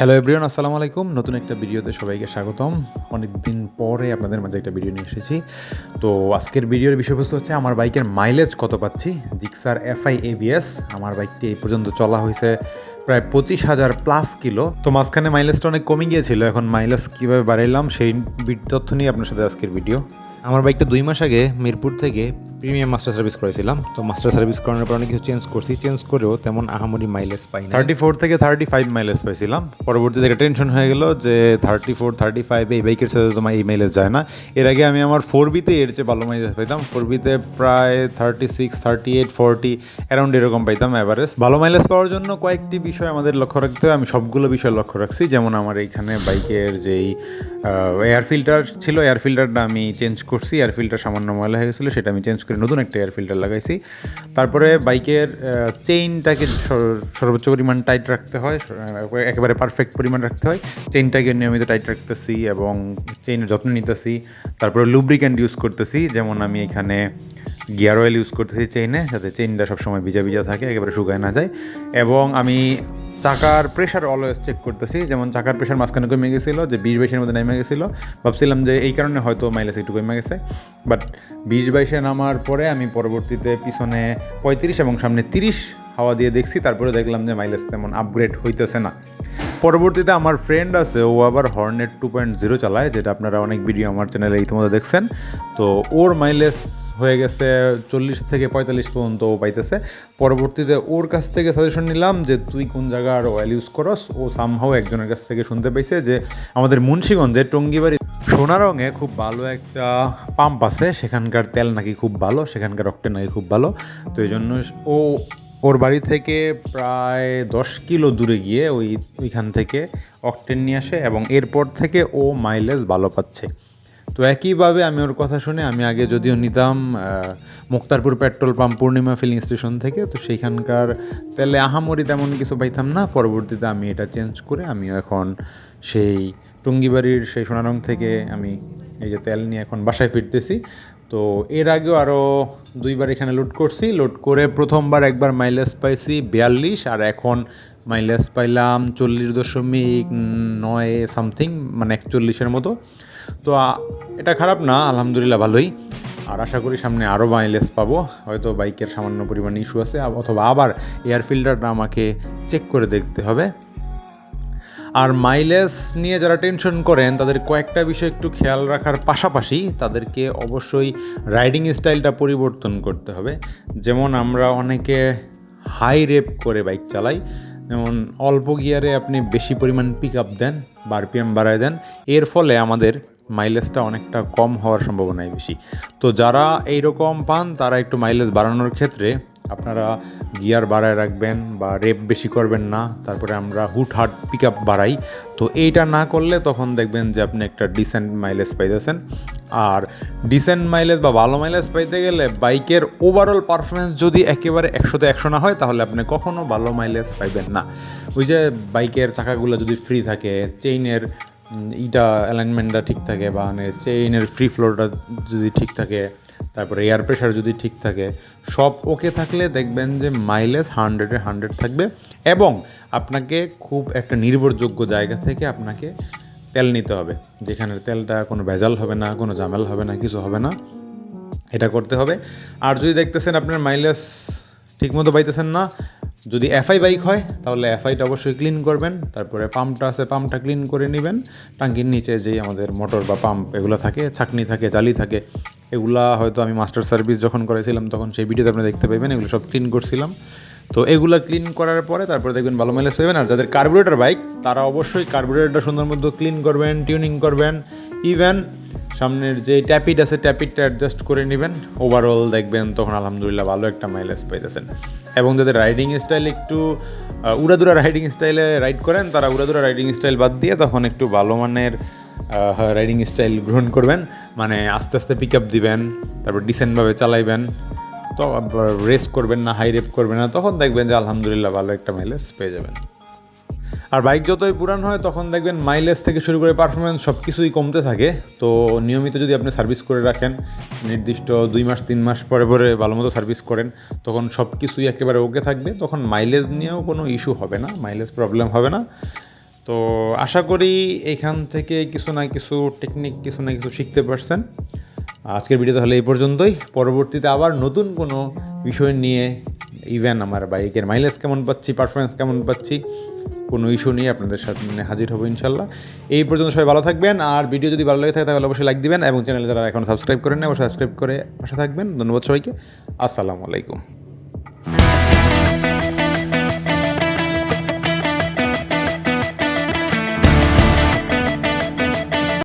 Hello everyone আসসালামু আলাইকুম। নতুন একটা ভিডিওতে সবাইকে স্বাগতম। অনেক দিন পরে আপনাদের মাঝে একটা ভিডিও নিয়ে এসেছি। তো আজকের ভিডিওর বিষয়বস্তু হচ্ছে আমার বাইকের মাইলেজ কত পাচ্ছি? জিক্সার এফআই এবিএস আমার বাইকটি এই পর্যন্ত চলা হয়েছে প্রায় পঁচিশ হাজার প্লাস কিলো তো মাঝখানে মাইলেজটা অনেক কমে গিয়েছিল। এখন মাইলেজ কীভাবে বাড়াইলাম সেই তথ্য নিয়ে আপনার সাথে আজকের ভিডিও। আমার বাইকটা দুই মাস আগে মিরপুর থেকে প্রিমিয়াম মাস্টার সার্ভিস করেছিলাম। তো মাস্টার সার্ভিস করানোর পর অনেক কিছু চেঞ্জ করছি। চেঞ্জ করেও তেমন আহামরি মাইলেজ পাই থার্টি ফোর থেকে থার্টি ফাইভ মাইলেজ পাইছিলাম। পরবর্তীতে একটা টেনশন হয়ে গেল যে থার্টি ফোর থার্টি ফাইভ এই বাইকের সাথে তোমার এই মাইলেজ যায় না। এর আগে আমি আমার ফোর বিতে এর চেয়ে ভালো মাইলেজ পাইতাম। ফোর বিতে প্রায় thirty six thirty eight forty around এরকম পাইতাম অ্যাভারেজ ভালো মাইলেজ পাওয়ার জন্য কয়েকটি বিষয় আমাদের লক্ষ্য রাখতে হয়। আমি সবগুলো বিষয় লক্ষ্য রাখছি। যেমন আমার এইখানে বাইকের যেই এয়ার ফিল্টার ছিল এয়ার ফিল্টারটা আমি চেঞ্জ করছি। এয়ার ফিল্টার সামান্য ময়লা হয়ে গেছিল, সেটা আমি চেঞ্জ করে নতুন একটা এয়ার ফিল্টার লাগাইছি। তারপরে বাইকের চেইনটাকে সর্বোচ্চ পরিমাণ টাইট রাখতে হয় একেবারে পারফেক্ট পরিমাণ রাখতে হয়। চেইনটাকে নিয়মিত টাইট রাখতেছি এবং চেইনের যত্ন নিতেছি। তারপরে লুব্রিক্যান্ট ইউজ করতেছি, যেমন আমি এখানে গিয়ার অয়েল ইউজ করতেছি চেইনে যাতে চেইনটা সবসময় ভিজা ভিজা থাকে, একেবারে শুকায় না যায়। এবং আমি চাকার প্রেশার অলওয়েজ চেক করতেছি। যেমন চাকার প্রেশার মাঝখানে কমে গেছিল, যে বিশ বাইশের মধ্যে নেমে গেছিল। ভাবছিলাম যে এই কারণে হয়তো মাইলেজ একটু কমে গেছে। বাট বিশ বাইশে নামার পরে আমি পরবর্তীতে পিছনে পঁয়ত্রিশ এবং সামনে তিরিশ হাওয়া দিয়ে দেখছি, তারপরে দেখলাম যে মাইলেজ তেমন আপগ্রেড হইতেছে না। পরবর্তীতে আমার ফ্রেন্ড আছে, ও আবার হর্নেট টু পয়েন্ট জিরো চালায়, যেটা আপনারা অনেক ভিডিও আমার চ্যানেলে ইতিমধ্যে দেখছেন। তো ওর মাইলেজ হয়ে গেছে চল্লিশ থেকে পঁয়তাল্লিশ পর্যন্ত ও পাইতেছে। পরবর্তীতে ওর কাছ থেকে সাজেশন নিলাম যে, তুই কোন জায়গার অয়েল ইউজ করস? ও সামহাও একজনের কাছ থেকে শুনতে পাইছে যে, আমাদের মুন্সিগঞ্জে টঙ্গিবাড়ি সোনা রঙে খুব ভালো একটা পাম্প আছে। সেখানকার তেল নাকি খুব ভালো, সেখানকার রক্তে নাকি খুব ভালো। তো এই জন্য ও ওর বাড়ি থেকে প্রায় দশ কিলো দূরে গিয়ে ওই, ওইখান থেকে অকটেন নিয়ে আসে এবং এরপর থেকে ও মাইলেজ ভালো পাচ্ছে। তো একইভাবে আমি ওর কথা শুনে আমি আগে যদিও নিতাম Muktarpur petrol pump Purnima filling station থেকে, তো সেইখানকার তেলে আহামরি তেমন কিছু পাইতাম না। পরবর্তীতে আমি এটা চেঞ্জ করে আমিও এখন সেই টুঙ্গিবাড়ির সেই সোনারং থেকে আমি এই যে তেল নিয়ে এখন বাসায় ফিরতেছি। তো এর আগেও আরও দুইবার এখানে লোড করছি। লোড করে প্রথমবার একবার মাইলেজ পাইছি বিয়াল্লিশ, আর এখন মাইলেজ পাইলাম চল্লিশ দশমিক নয় সামথিং মানে একচল্লিশের মতো। তো এটা খারাপ না, আলহামদুলিল্লাহ ভালোই। আর আশা করি সামনে আরও মাইলেজ পাবো। হয়তো বাইকের সামান্য পরিমাণ ইস্যু আছে, অথবা আবার এয়ার ফিল্টারটা আমাকে চেক করে দেখতে হবে। আর মাইলেজ নিয়ে যারা টেনশন করেন, তাদের কয়েকটা বিষয় একটু খেয়াল রাখার পাশাপাশি তাদেরকে অবশ্যই রাইডিং স্টাইলটা পরিবর্তন করতে হবে। যেমন আমরা অনেকে হাই রেপ করে বাইক চালাই, যেমন অল্প গিয়ারে আপনি বেশি পরিমাণ পিক আপ দেন বা আরপিএম বাড়ায় দেন, এর ফলে আমাদের মাইলেজটা অনেকটা কম হওয়ার সম্ভাবনাই বেশি। তো যারা এইরকম পান, তারা একটু মাইলেজ বাড়ানোর ক্ষেত্রে আপনারা গিয়ার বাড়ায় রাখবেন বা রেপ বেশি করবেন না, তারপরে আমরা হুট হাট পিক আপ বাড়াই। তো এইটা না করলে তখন দেখবেন যে আপনি একটা ডিসেন্ট মাইলেজ পাইতেছেন। আর ডিসেন্ট মাইলেজ বা ভালো মাইলেজ পাইতে গেলে বাইকের ওভারঅল পারফরমেন্স যদি একেবারে একশোতে একশো না হয়, তাহলে আপনি কখনও ভালো মাইলেজ পাইবেন না। ওই যে বাইকের চাকাগুলো যদি ফ্রি থাকে চেইনের ইটা অ্যালাইনমেন্টটা ঠিক থাকে বা মানে চেইনের ফ্রি ফ্লোরটা যদি ঠিক থাকে তারপরে এয়ার প্রেশার যদি ঠিক থাকে, সব ওকে থাকলে দেখবেন যে মাইলেজ হান্ড্রেডে হান্ড্রেড থাকবে এবং আপনাকে খুব একটা নির্ভরযোগ্য জায়গা থেকে আপনাকে তেল নিতে হবে। যেখানে তেলটা কোনো ভেজাল হবে না, কোনো জামেল হবে না, কিছু হবে না, এটা করতে হবে। আর যদি দেখতেছেন আপনার মাইলেজ ঠিকমতো পাইতেছেন না যদি এফআই বাইক হয়, তাহলে এফআইটা অবশ্যই ক্লিন করবেন। তারপরে পাম্পটা আছে, পাম্পটা ক্লিন করে নেবেন। টাঙ্কির নিচে যেই আমাদের মোটর বা পাম্প এগুলো থাকে, ছাকনি থাকে, জালি থাকে, এগুলা হয়তো আমি মাস্টার সার্ভিস যখন করেছিলাম তখন সেই ভিডিওতে আপনি দেখতে পাবেন এগুলো সব ক্লিন করছিলাম। তো এগুলো ক্লিন করার পরে তারপরে দেখবেন ভালো মাইলেজ পাবেন। আর যাদের কার্বোরেটর বাইক তারা অবশ্যই কার্বোরেটরটা সুন্দর মতো ক্লিন করবেন টিউনিং করবেন। ইভেন সামনের যে ট্যাপিট আছে ট্যাপিটটা অ্যাডজাস্ট করে নেবেন। ওভারঅল দেখবেন তখন আলহামদুলিল্লাহ ভালো একটা মাইলেজ পাইতেছেন। এবং যাদের রাইডিং স্টাইল একটু উড়াদুরা রাইডিং স্টাইলে রাইড করেন, তারা উড়াদুরা রাইডিং স্টাইল বাদ দিয়ে তখন একটু ভালো মানের রাইডিং স্টাইল গ্রহণ করবেন। মানে আস্তে আস্তে পিক আপ দিবেন, তারপর ডিসেন্টভাবে চালাইবেন। তো রেস করবেন না হাই রেপ করবেন না, তখন দেখবেন যে আলহামদুলিল্লাহ ভালো একটা মাইলেজ পেয়ে যাবেন। আর বাইক যতই পুরান হয়, তখন দেখবেন মাইলেজ থেকে শুরু করে পারফরমেন্স সব কিছুই কমতে থাকে। তো নিয়মিত যদি আপনি সার্ভিস করে রাখেন, নির্দিষ্ট দুই মাস, তিন মাস পরে পরে ভালো মতো সার্ভিস করেন, তখন সব কিছুই একেবারে ওকে থাকবে। তখন মাইলেজ নিয়েও কোনো ইস্যু হবে না মাইলেজ প্রবলেম হবে না। তো আশা করি এখান থেকে কিছু না কিছু টেকনিক কিছু না কিছু শিখতে পারছেন। আজকের ভিডিও তাহলে এই পর্যন্তই। পরবর্তীতে আবার নতুন কোনো বিষয় নিয়ে ইভেন আমার বাইকের মাইলেজ কেমন পাচ্ছি পারফরমেন্স কেমন পাচ্ছি, কোনো ইস্যু নিয়ে আপনাদের সাথে হাজির হব ইনশাল্লাহ। এই পর্যন্ত সবাই ভালো থাকবেন, আর ভিডিও যদি ভালো লাগে থাকে, তাহলে অবশ্যই লাইক দিবেন, এবং চ্যানেলে যারা এখন সাবস্ক্রাইব করেন না অবশ্যই সাবস্ক্রাইব করে পাশে থাকবেন। ধন্যবাদ সবাইকে, আসসালামু আলাইকুম।